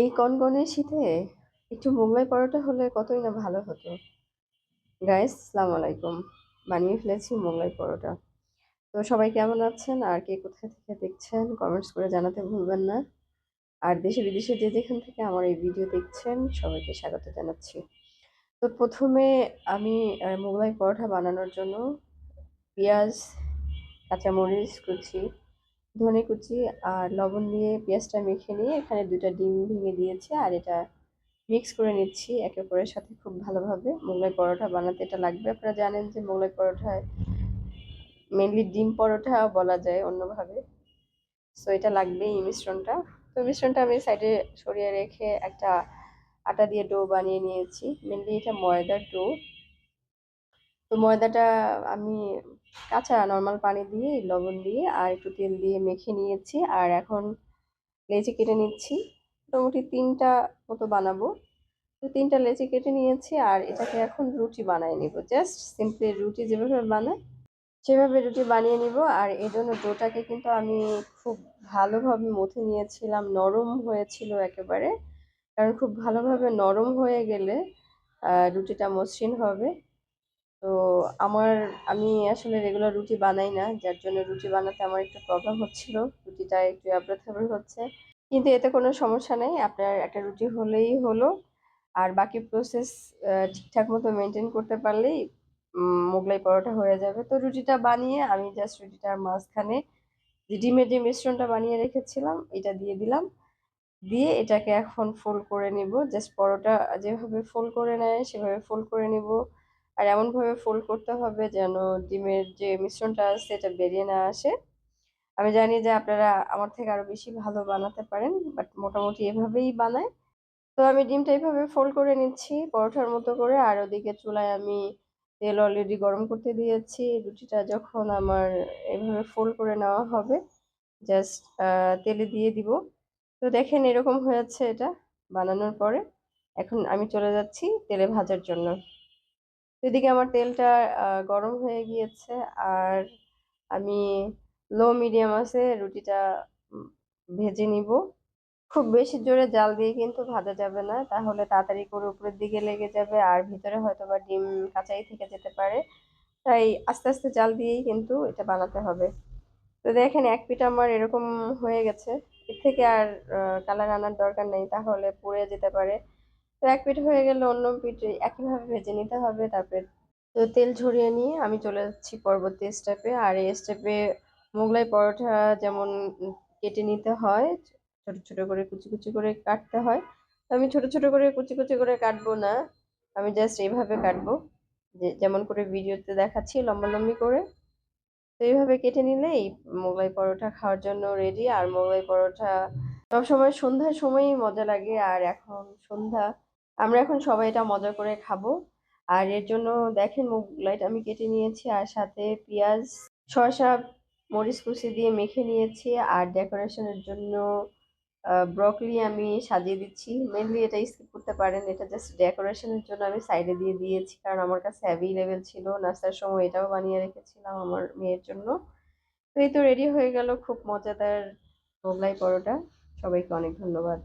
এই কনকনে শীতে একটু মোগলাই পরোটা হলে কতই না ভালো হতো। গাইস সালাম আলাইকুম। বানিয়ে ফেলেছি মোগলাই পরোটা। তো সবাই কেমন আছেন? আর কে কোথায় থেকে দেখছেন? কমেন্টস করে জানাতে ভুলবেন না। আর দেশে বিদেশে যে যেখান থেকে আমার এই ভিডিও দেখছেন, সবাইকে স্বাগত জানাচ্ছি। তো প্রথমে আমি মোগলাই পরোটা বানানোর জন্য পেঁয়াজ, কাঁচামরিচ কুচি ধনে কুচি আর লবণ দিয়ে পেঁয়াজটা মেখে নিয়ে এখানে দুটা ডিম ভেঙে দিয়েছি আর এটা মিক্স করে নিচ্ছি একে অপরের সাথে খুব ভালোভাবে। মোগলাই পরোটা বানাতে এটা লাগবে। আপনারা জানেন যে মোগলাই পরোটায় মেনলি ডিম পরোটা বলা যায় অন্যভাবে। সো এটা লাগবে এই মিশ্রণটা। তো মিশ্রণটা আমি সাইডে সরিয়ে রেখে একটা আটা দিয়ে ডো বানিয়ে নিয়েছি। মেনলি এটা ময়দার ডো। তো ময়দাটা আমি কাঁচা নর্মাল পানি দিয়ে, লবণ দিয়ে আর একটু তেল দিয়ে মেখে নিয়েছি। আর এখন লেচি কেটে নিচ্ছি। মোটামুটি তিনটা মতো বানাবো। তো তিনটা লেচি কেটে নিয়েছি আর এটাকে এখন রুটি বানিয়ে নিব। জাস্ট সিম্পলি রুটি যেভাবে বানায় সেভাবে রুটি বানিয়ে নিব। আর এই জন্য ডোটাকে কিন্তু আমি খুব ভালোভাবে মথে নিয়েছিলাম। নরম হয়েছিল একেবারে। কারণ খুব ভালোভাবে নরম হয়ে গেলে রুটিটা মসৃণ হবে। তো আমার, আমি আসলে রেগুলার রুটি বানাই না, যার জন্য রুটি বানাতে আমার একটু প্রবলেম হচ্ছিল। রুটিটা একটু অ্যাব্রাথেবল হচ্ছে। কিন্তু এতে কোনো সমস্যা নেই, আপনার একটা রুটি হলেই হলো। আর বাকি প্রসেস ঠিকঠাক মতো মেনটেন করতে পারলেই মোগলাই পরোটা হয়ে যাবে। তো রুটিটা বানিয়ে আমি জাস্ট রুটিটার মাঝখানে যে ডিমের যে মিশ্রণটা বানিয়ে রেখেছিলাম, এটা দিয়ে দিলাম। দিয়ে এটাকে এখন ফোল্ড করে নিব। জাস্ট পরোটা যেভাবে ফোল্ড করে নেয়, সেভাবে ফোল্ড করে নিব। আর এমনভাবে ফোল্ড করতে হবে যেন ডিমের যে মিশ্রণটা আছে এটা বেরিয়ে না আসে। আমি জানি যে আপনারা আমার থেকে আরও বেশি ভালো বানাতে পারেন বাট মোটামুটি এভাবেই বানায়। তো আমি ডিমটা এইভাবে ফোল্ড করে নিচ্ছি পরোটার মতো করে। আর ওদিকে চুলায় আমি তেল অলরেডি গরম করতে দিয়েছি। রুটিটা যখন আমার এভাবে ফোল্ড করে নেওয়া হবে জাস্ট তেলে দিয়ে দিব। তো দেখেন এরকম হয়েছে এটা বানানোর পরে। এখন আমি চলে যাচ্ছি তেলে ভাজার জন্য। এদিকে আমার তেলটা গরম হয়ে গিয়েছে আর আমি লো মিডিয়াম আছে, রুটিটা ভেজে নিব। খুব বেশি জোরে জাল দিয়ে কিন্তু ভাজা যাবে না, তাহলে তাড়াতাড়ি করে উপরের দিকে লেগে যাবে আর ভিতরে হয়তো বা ডিম কাঁচাই থেকে যেতে পারে। তাই আস্তে আস্তে জাল দিয়েই কিন্তু এটা বানাতে হবে। তো দেখেন, এক পিঠ আমার এরকম হয়ে গেছে। এর থেকে আর কালার আনার দরকার নেই, তাহলে পুড়ে যেতে পারে। তো এক পিঠ হয়ে গেলে, অন্য পিঠে একইভাবে ভেজে নিতে হবে। তারপরে তো তেল ঝরিয়ে নিয়ে আমি চলে যাচ্ছি পরবর্তী স্টেপে আর এই স্টেপে মোগলাই পরোটা যেমন কেটে নিতে হয়, ছোট ছোট করে কুচি কুচি করে কাটতে হয়। আমি ছোট ছোট করে কুচি কুচি করে কাটবো না, আমি জাস্ট এইভাবে কাটবো। যে যেমন করে ভিডিওতে দেখাচ্ছি, লম্বা লম্বি করে। তো এইভাবে কেটে নিলেই মোগলাই পরোটা খাওয়ার জন্য রেডি আর মোগলাই পরোটা সবসময় সন্ধ্যার সময়ই মজা লাগে। আর এখন সন্ধ্যা আমরা এখন সবাই এটা মজা করে খাব। আর এর জন্য দেখেন মোগলাইটা আমি কেটে নিয়েছি, আর সাথে পেঁয়াজ, শসা, মরিচ কুচি দিয়ে মেখে নিয়েছি। আর ডেকোরেশনের জন্য ব্রকলি আমি সাজিয়ে দিচ্ছি। মেনলি এটা স্কিপ করতে পারেন, এটা জাস্ট ডেকোরেশনের জন্য আমি সাইডে দিয়ে দিয়েছি, কারণ আমার কাছে অ্যাভেলেবেল ছিল। নাস্তার সময় এটাও বানিয়ে রেখেছিলাম আমার মেয়ের জন্য। তো এই তো রেডি হয়ে গেল খুব মজাদার মোগলাই পরোটা। সবাইকে অনেক ধন্যবাদ।